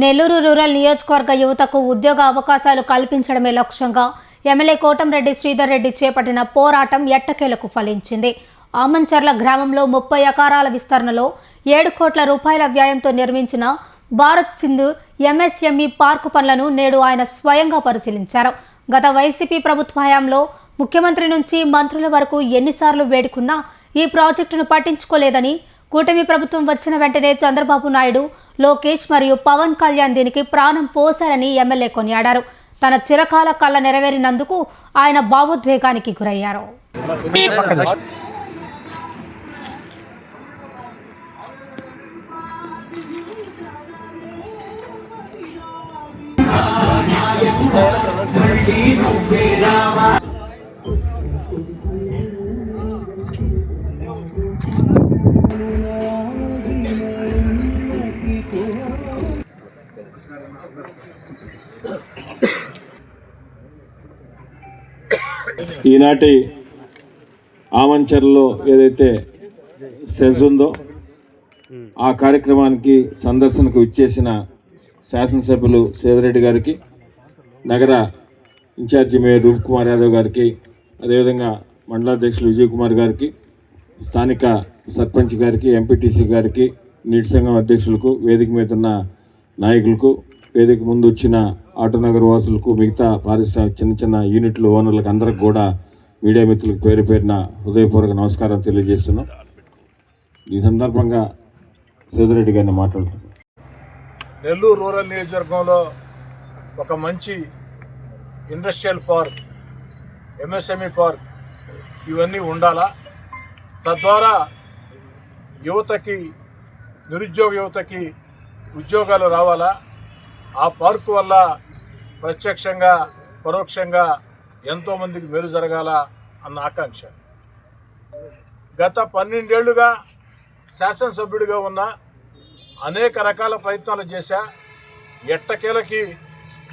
Nellore rural నియోజకవర్గ యువతకు ఉద్యోగ అవకాశాలు కల్పించడమే లక్ష్యంగా ఎమ్మెల్యే కోటంరెడ్డి శ్రీధర్ రెడ్డి చేపట్టిన పోరాటం ఎట్టకేలకు ఫలించింది. ఆమంచర్ల గ్రామంలో ముప్పై ఎకరాల విస్తరణలో ఏడు కోట్ల రూపాయల వ్యయంతో నిర్మించిన భారత్ సింధు ఎంఎస్ఎంఈ పార్కు పనులను నేడు ఆయన స్వయంగా పరిశీలించారు. గత వైసీపీ ప్రభుత్వ హయాంలో ముఖ్యమంత్రి నుంచి మంత్రుల వరకు ఎన్నిసార్లు వేడుకున్నా ఈ ప్రాజెక్టును పట్టించుకోలేదని కూటమి ప్రభుత్వం వచ్చిన వెంటనే చంద్రబాబు నాయుడు లోకేష్ మరియు పవన్ కళ్యాణ్ దీనికి ప్రాణం పోశారని ఎమ్మెల్యే కొనియాడారు. తన చిరకాల కళ్ళ నెరవేరినందుకు ఆయన భావోద్వేగానికి గురయ్యారు. ఈనాటి ఆమంచర్లో ఏదైతే సెజ్ ఉందో ఆ కార్యక్రమానికి సందర్శనకు ఇచ్చేసిన శాసనసభ్యులు సేదరెడ్డి గారికి నగర in charge mayor Roop Kumar Yadav గారికి అదేవిధంగా మండలాధ్యక్షులు విజయ్ కుమార్ గారికి స్థానిక సర్పంచ్ గారికి ఎంపీటీసీ గారికి నీటి సంఘం అధ్యక్షులకు వేదిక మీద ఉన్న నాయకులకు వేదిక ముందు వచ్చిన ఆటోనగర్ వాసులకు మిగతా పారిశ్రామిక చిన్న చిన్న యూనిట్ల ఓనర్లకు అందరికి కూడా మీడియా మిత్రులకు పేరు పేరున హృదయపూర్వక నమస్కారం తెలియజేస్తున్నాం. ఈ సందర్భంగా సేదరెడ్డి గారిని మాట్లాడుతున్నాం. నెల్లూరు రూరల్ నియోజకవర్గంలో ఒక మంచి ఇండస్ట్రియల్ పార్క్ ఎంఎస్ఎంఈ పార్క్ ఇవన్నీ ఉండాలా? తద్వారా యువతకి నిరుద్యోగ యువతకి ఉద్యోగాలు రావాలా? ఆ పార్కు వల్ల ప్రత్యక్షంగా పరోక్షంగా ఎంతోమందికి మేలు జరగాల అన్న ఆకాంక్ష. గత పన్నెండేళ్ళుగా శాసనసభ్యుడిగా ఉన్న అనేక రకాల ప్రయత్నాలు చేశా. ఎట్టకేలకి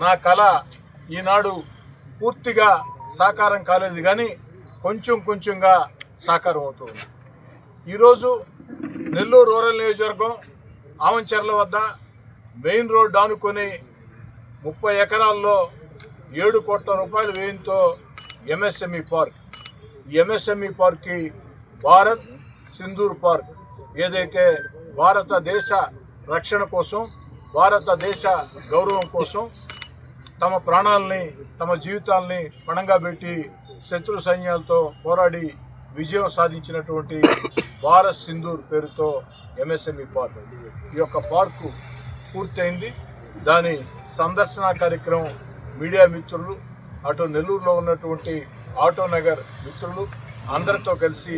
నా కళ ఈనాడు పూర్తిగా సాకారం కాలేదు కానీ కొంచెం కొంచెంగా సాకారం అవుతుంది ఈరోజు నెల్లూరు రూరల్ నియోజకవర్గం ఆమంచెర్ల వద్ద మెయిన్ రోడ్ ఆనుకొని ముప్పై ఎకరాల్లో ఏడు కోట్ల రూపాయల వ్యయంతో ఎంఎస్ఎంఈ పార్క్. ఎంఎస్ఎంఈ పార్క్కి భారత్ సింధూర్ పార్క్ ఏదైతే భారతదేశ రక్షణ కోసం భారతదేశ గౌరవం కోసం తమ ప్రాణాలని తమ జీవితాలని పణంగా పెట్టి శత్రు సైన్యాలతో పోరాడి విజయం సాధించినటువంటి భారత్ సింధూర్ పేరుతో ఎంఎస్ఎంఈ పార్క్. ఈ యొక్క పార్కు పూర్తయింది. దాని సందర్శన కార్యక్రమం మీడియా మిత్రులు అటు నెల్లూరులో ఉన్నటువంటి ఆటో నగర్ మిత్రులు అందరితో కలిసి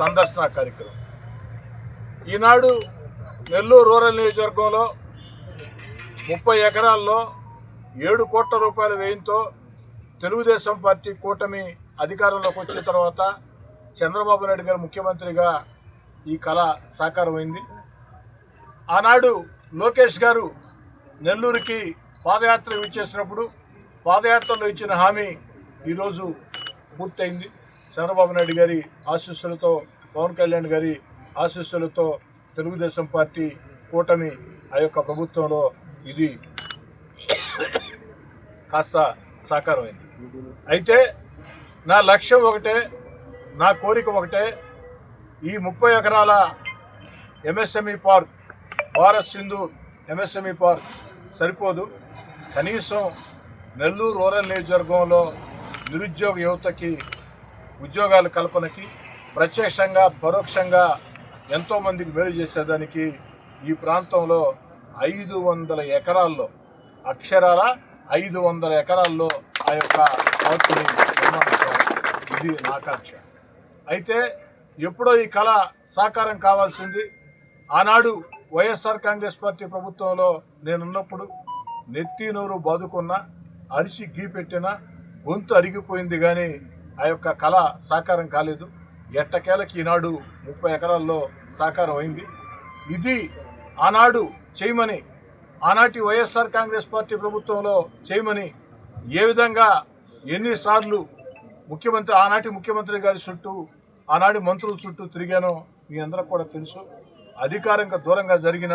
సందర్శన కార్యక్రమం. ఈనాడు నెల్లూరు రూరల్ నియోజకవర్గంలో ముప్పై ఎకరాల్లో ఏడు కోట్ల రూపాయల వ్యయంతో తెలుగుదేశం పార్టీ కూటమి అధికారంలోకి వచ్చిన తర్వాత చంద్రబాబు నాయుడు గారు ముఖ్యమంత్రిగా ఈ కళ సాకారమైంది. ఆనాడు లోకేష్ గారు నెల్లూరుకి పాదయాత్ర ఇచ్చేసినప్పుడు పాదయాత్రలో ఇచ్చిన హామీ ఈరోజు పూర్తయింది. చంద్రబాబు నాయుడు గారి ఆశీస్సులతో పవన్ కళ్యాణ్ గారి ఆశీస్సులతో తెలుగుదేశం పార్టీ కూటమి ఆ యొక్క ప్రభుత్వంలో ఇది కాస్త సాకారమైంది. అయితే నా లక్ష్యం ఒకటే నా కోరిక ఒకటే ఈ ముప్పై ఎకరాల MSME park Bharat Sindhu MSME park సరిపోదు. కనీసం నెల్లూరు రూరల్ నియోజకవర్గంలో నిరుద్యోగ యువతకి ఉద్యోగాల కల్పనకి ప్రత్యక్షంగా పరోక్షంగా ఎంతోమందికి మేలు చేసేదానికి ఈ ప్రాంతంలో ఐదు వందల ఎకరాల్లో అక్షరాల ఐదు వందల ఎకరాల్లో ఆ యొక్క పార్కుని నిర్మాణించారు ఇది నాకాంక్ష అయితే ఎప్పుడో ఈ కళ సాకారం కావాల్సింది. ఆనాడు వైఎస్ఆర్ కాంగ్రెస్ పార్టీ ప్రభుత్వంలో నేనున్నప్పుడు నెత్తి నోరు బాదుకున్న అరిసి గీ పెట్టిన గొంతు అరిగిపోయింది కానీ ఆ యొక్క కళ సాకారం కాలేదు. ఎట్టకేలకి ఈనాడు ముప్పై ఎకరాల్లో సాకారం అయింది. ఇది ఆనాడు చేయమని ఆనాటి వైఎస్ఆర్ కాంగ్రెస్ పార్టీ ప్రభుత్వంలో చేయమని ఏ విధంగా ఎన్నిసార్లు ముఖ్యమంత్రి ఆనాటి ముఖ్యమంత్రి గారి చుట్టూ ఆనాటి మంత్రుల చుట్టూ తిరిగానో మీ అందరికి కూడా తెలుసు. అధికారంగా దూరంగా జరిగిన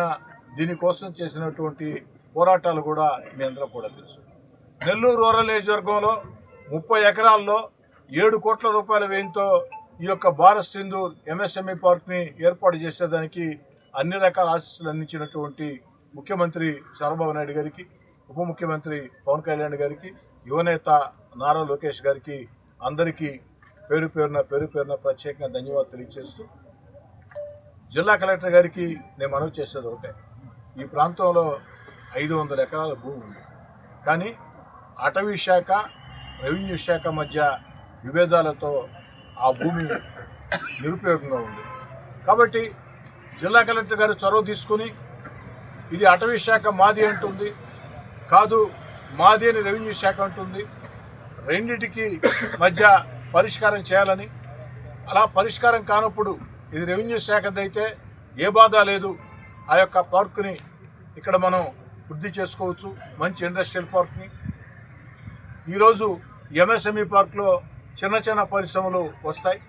దీనికోసం చేసినటువంటి పోరాటాలు కూడా మీ అందరూ కూడా తెలుసు. నెల్లూరు రూరల్ నియోజకవర్గంలో ముప్పై ఎకరాల్లో ఏడు కోట్ల రూపాయల వ్యయంతో ఈ యొక్క భారత్ సింధూర్ ఎంఎస్ఎంఈ పార్క్ని ఏర్పాటు చేసేదానికి అన్ని రకాల ఆశీస్సులు అందించినటువంటి ముఖ్యమంత్రి చంద్రబాబు నాయుడు గారికి ఉప ముఖ్యమంత్రి పవన్ కళ్యాణ్ గారికి యువనేత నారా లోకేష్ గారికి అందరికీ పేరు పేరున పేరు పేరున ప్రత్యేకంగా ధన్యవాదాలు తెలియజేస్తూ జిల్లా కలెక్టర్ గారికి నేను మనవి చేసేది ఒకటే. ఈ ప్రాంతంలో ఐదు వందల ఎకరాల భూమి ఉంది. కానీ అటవీ శాఖ రెవెన్యూ శాఖ మధ్య విభేదాలతో ఆ భూమి నిరుపయోగంగా ఉంది. కాబట్టి జిల్లా కలెక్టర్ గారు చొరవ తీసుకుని ఇది అటవీ శాఖ మాది అంటుంది కాదు మాది అని రెవెన్యూ శాఖ అంటుంది రెండిటికి మధ్య పరిష్కారం చేయాలని. అలా పరిష్కారం కానప్పుడు ఇది రెవెన్యూ శాఖదైతే ఏ బాధ లేదు. ఆ యొక్క పార్కుని ఇక్కడ మనం వృద్ధి చేసుకోవచ్చు. మంచి ఇండస్ట్రియల్ పార్క్ని. ఈరోజు ఎంఎస్ఎంఈ పార్క్లో చిన్న చిన్న పరిశ్రమలు వస్తాయి.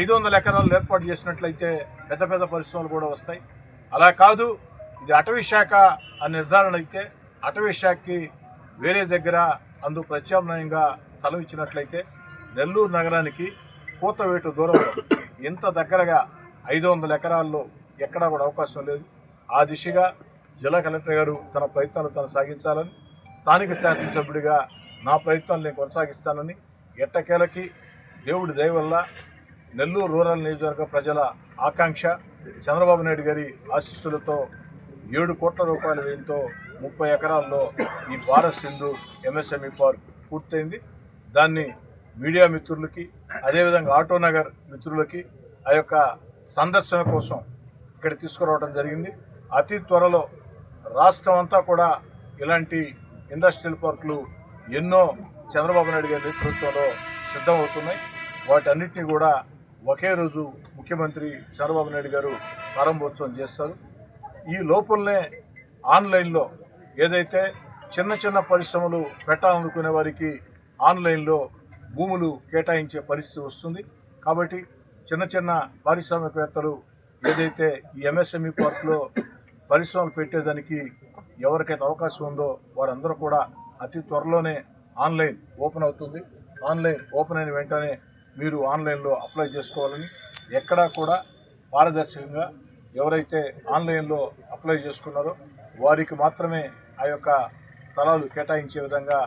ఐదు వందల ఎకరాలు ఏర్పాటు చేసినట్లయితే పెద్ద పెద్ద పరిశ్రమలు కూడా వస్తాయి. అలా కాదు ఇది అటవీ శాఖ అని నిర్ధారణ అయితే అటవీ శాఖకి వేరే దగ్గర అందు ప్రత్యామ్నాయంగా స్థలం ఇచ్చినట్లయితే నెల్లూరు నగరానికి కూతవేటు దూరం ఇంత దగ్గరగా ఐదు వందల ఎకరాల్లో ఎక్కడా కూడా అవకాశం లేదు. ఆ దిశగా జిల్లా కలెక్టర్ గారు తన ప్రయత్నాలు తను సాగించాలని స్థానిక శాసనసభ్యుడిగా నా ప్రయత్నాలు నేను కొనసాగిస్తానని ఎట్టకేలకి దేవుడి దయ వల్ల నెల్లూరు రూరల్ నియోజకవర్గ ప్రజల ఆకాంక్ష చంద్రబాబు నాయుడు గారి ఆశీస్సులతో ఏడు కోట్ల రూపాయల వ్యయంతో ముప్పై ఎకరాల్లో ఈ భారత్ సింధు ఎంఎస్ఎంఈ పార్క్ పూర్తయింది. దాన్ని మీడియా మిత్రులకి అదేవిధంగా ఆటోనగర్ మిత్రులకి ఆ యొక్క సందర్శన కోసం ఇక్కడ తీసుకురావడం జరిగింది. అతి త్వరలో రాష్ట్రం అంతా కూడా ఇలాంటి ఇండస్ట్రియల్ పార్కులు ఎన్నో చంద్రబాబు నాయుడు గారి నేతృత్వంలో సిద్ధమవుతున్నాయి. వాటన్నిటిని కూడా ఒకే రోజు ముఖ్యమంత్రి చంద్రబాబు నాయుడు గారు ప్రారంభోత్సవం చేస్తారు. ఈ లోపలనే ఆన్లైన్లో ఏదైతే చిన్న చిన్న పరిశ్రమలు పెట్టాలనుకునే వారికి ఆన్లైన్లో భూములు కేటాయించే పరిస్థితి వస్తుంది. కాబట్టి చిన్న చిన్న పారిశ్రామికవేత్తలు ఏదైతే ఈ ఎంఎస్ఎంఈ పార్క్లో పరిశ్రమలు పెట్టేదానికి ఎవరికైతే అవకాశం ఉందో వారందరూ కూడా అతి త్వరలోనే ఆన్లైన్ ఓపెన్ అవుతుంది. ఆన్లైన్ ఓపెన్ అయిన వెంటనే మీరు ఆన్లైన్లో అప్లై చేసుకోవాలని ఎక్కడా కూడా పారదర్శకంగా ఎవరైతే ఆన్లైన్లో అప్లై చేసుకున్నారో వారికి మాత్రమే ఆ యొక్క స్థలాలు కేటాయించే విధంగా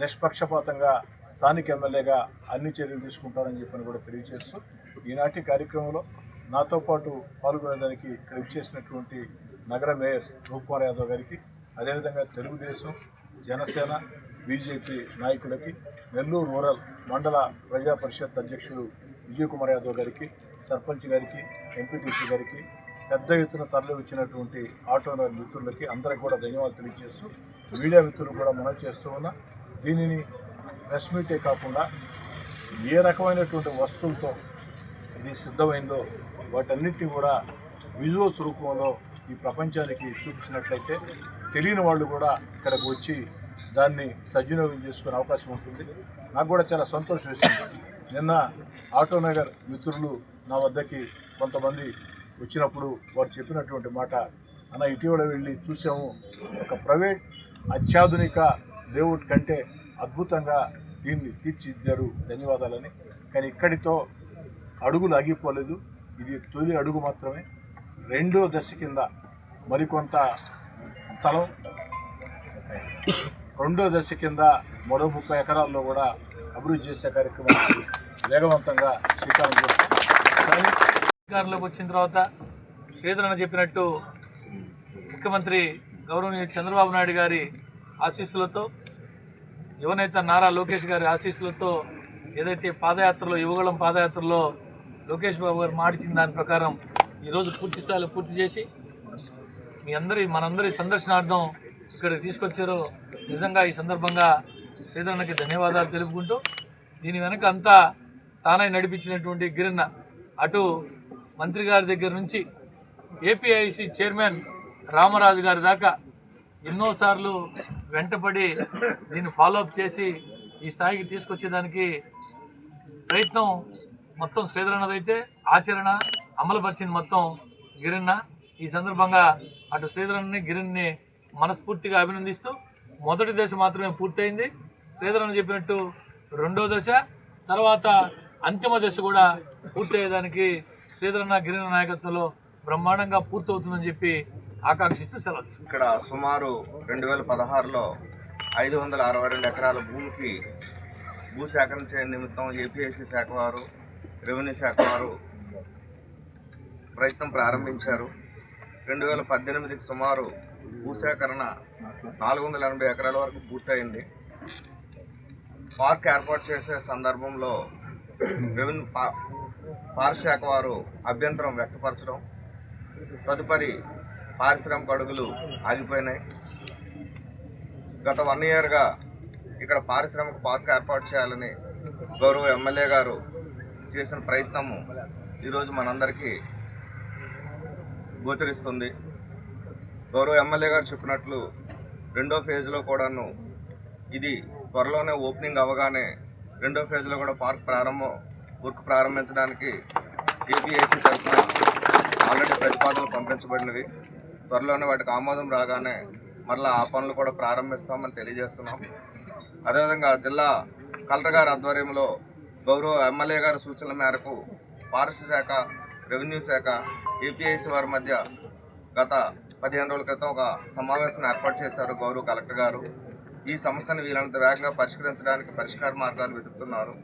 నిష్పక్షపాతంగా స్థానిక ఎమ్మెల్యేగా అన్ని చర్యలు తీసుకుంటారని చెప్పని కూడా తెలియజేస్తూ ఈనాటి కార్యక్రమంలో నాతో పాటు పాల్గొనేదానికి ఇక్కడ ఇచ్చేసినటువంటి నగర మేయర్ రూప్కుమార్ యాదవ్ గారికి అదేవిధంగా తెలుగుదేశం జనసేన బీజేపీ నాయకులకి నెల్లూరు రూరల్ మండల ప్రజా పరిషత్ అధ్యక్షుడు విజయ్ కుమార్ యాదవ్ గారికి సర్పంచ్ గారికి ఎంపీటీసీ గారికి పెద్ద ఎత్తున తరలి వచ్చినటువంటి ఆటో మిత్రులకి అందరికి కూడా ధన్యవాదాలు తెలియజేస్తూ మీడియా మిత్రులు కూడా మనం చేస్తూ ఉన్నా దీనిని ప్రెస్ మీటే కాకుండా ఏ రకమైనటువంటి వస్తువులతో ఇది సిద్ధమైందో వాటన్నిటిని కూడా విజువల్స్ రూపంలో ఈ ప్రపంచానికి చూపించినట్లయితే తెలియని వాళ్ళు కూడా ఇక్కడికి వచ్చి దాన్ని సద్వినియోగం చేసుకునే అవకాశం ఉంటుంది. నాకు కూడా చాలా సంతోషం వేసింది. నిన్న ఆటోనగర్ మిత్రులు నా వద్దకి కొంతమంది వచ్చినప్పుడు వారు చెప్పినటువంటి మాట అన్న ఇటీవల వెళ్ళి చూసాము ఒక ప్రైవేట్ అత్యాధునిక లేఅవుట్ కంటే అద్భుతంగా దీన్ని తీర్చిదిద్దారు. ధన్యవాదాలని. కానీ ఇక్కడితో అడుగులు ఆగిపోలేదు. ఇది తొలి అడుగు మాత్రమే. రెండో దశ కింద మరికొంత స్థలం. రెండో దశ కింద మరో ముప్పై ఎకరాల్లో కూడా అభివృద్ధి చేసే కార్యక్రమానికి వేగవంతంగా శ్రీకారం చేస్తాం అధికారంలోకి వచ్చిన తర్వాత శ్రీధరణ చెప్పినట్టు ముఖ్యమంత్రి గౌరవనీయ చంద్రబాబు నాయుడు గారి ఆశీస్సులతో యువనేత నారా లోకేష్ గారి ఆశీస్సులతో ఏదైతే పాదయాత్రలో యువగళం పాదయాత్రలో లోకేష్ బాబు గారు మాటిచ్చిన దాని ప్రకారం ఈరోజు పూర్తి స్థాయిలో పూర్తి చేసి మీ అందరి మనందరి సందర్శనార్థం ఇక్కడికి తీసుకొచ్చారో. నిజంగా ఈ సందర్భంగా శ్రీధరణకి ధన్యవాదాలు తెలుపుకుంటూ దీని వెనక అంతా తానై నడిపించినటువంటి గిరిన్న అటు మంత్రి గారి దగ్గర నుంచి ఏపీఐసి చైర్మన్ రామరాజు గారి దాకా ఎన్నోసార్లు వెంటపడి దీన్ని ఫాలోఅప్ చేసి ఈ స్థాయికి తీసుకొచ్చేదానికి ప్రయత్నం మొత్తం శ్రీధరన్నదైతే ఆచరణ అమలుపరిచింది మొత్తం గిరిన్న. ఈ సందర్భంగా అటు శ్రీధరన్ని గిరిని మనస్ఫూర్తిగా అభినందిస్తూ మొదటి దశ మాత్రమే పూర్తయింది. శ్రీధరన్ చెప్పినట్టు రెండో దశ తర్వాత అంతిమ దశ కూడా పూర్తయ్యేదానికి శ్రీధరన్న గిరిన నాయకత్వంలో బ్రహ్మాండంగా పూర్తవుతుందని చెప్పి ఆకాంక్షిస్తూ సెలవు ఇక్కడ సుమారు రెండు వేల పదహారులో ఐదు వందల అరవై రెండు ఎకరాల భూమికి భూ సేకరించే నిమిత్తం ఏపీఎస్సీ శాఖ వారు రెవెన్యూ శాఖ వారు ప్రయత్నం ప్రారంభించారు. రెండు వేల పద్దెనిమిదికి సుమారు భూసేకరణ నాలుగు వందల ఎనభై ఎకరాల వరకు పూర్తయింది. పార్క్ ఏర్పాటు చేసే సందర్భంలో రెవెన్యూ ఫారెస్ట్ శాఖ వారు అభ్యంతరం వ్యక్తపరచడం తదుపరి పారిశ్రామిక అడుగులు ఆగిపోయినాయి. గత వన్ ఇయర్గా ఇక్కడ పారిశ్రామిక పార్క్ ఏర్పాటు చేయాలని గౌరవ ఎమ్మెల్యే గారు చేసిన ప్రయత్నము ఈరోజు మనందరికీ గోచరిస్తుంది. గౌరవ ఎమ్మెల్యే గారు చెప్పినట్లు రెండో ఫేజ్లో కూడాను ఇది త్వరలోనే ఓపెనింగ్ అవ్వగానే రెండో ఫేజ్లో కూడా పార్క్ ప్రారంభం వర్క్ ప్రారంభించడానికి ఏపీఎస్సీ తరఫున ఆల్రెడీ ప్రతిపాదనలు పంపించబడినవి. త్వరలోనే వాటికి ఆమోదం రాగానే మరలా ఆ పనులు కూడా ప్రారంభిస్తామని తెలియజేస్తున్నాం. అదేవిధంగా జిల్లా కలెక్టర్ గారి ఆధ్వర్యంలో గౌరవ ఎమ్మెల్యే గారి సూచనల మేరకు ఫారెస్ట్ శాఖ రెవెన్యూ శాఖ ఏపీఐసి వారి మధ్య గత పదిహేను రోజుల క్రితం ఒక సమావేశం ఏర్పాటు చేశారు గౌరవ కలెక్టర్ గారు. ఈ సమస్యను వీలంత వేగంగా పరిష్కరించడానికి పరిష్కార మార్గాలు వెతుకుతున్నారు.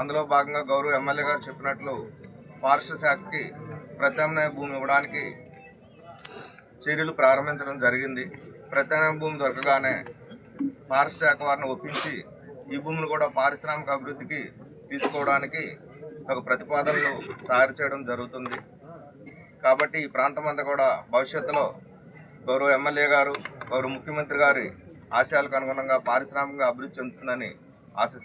అందులో భాగంగా గౌరవ ఎమ్మెల్యే గారు చెప్పినట్లు ఫారెస్ట్ శాఖకి ప్రత్యామ్నాయ భూమి ఇవ్వడానికి చర్యలు ప్రారంభించడం జరిగింది. ప్రత్యామ్నాయ భూమి దొరకగానే ఫారెస్ట్ శాఖ వారిని ఒప్పించి ఈ భూములు కూడా పారిశ్రామిక అభివృద్ధికి తీసుకోవడానికి ఒక ప్రతిపాదనలు తయారు చేయడం జరుగుతుంది. కాబట్టి ఈ ప్రాంతం అంతా కూడా భవిష్యత్తులో గౌరవ ఎమ్మెల్యే గారు గౌరవ ముఖ్యమంత్రి గారి ఆశయాలకు అనుగుణంగా పారిశ్రామికంగా అభివృద్ధి చెందుతుందని ఆశిస్తున్నాం.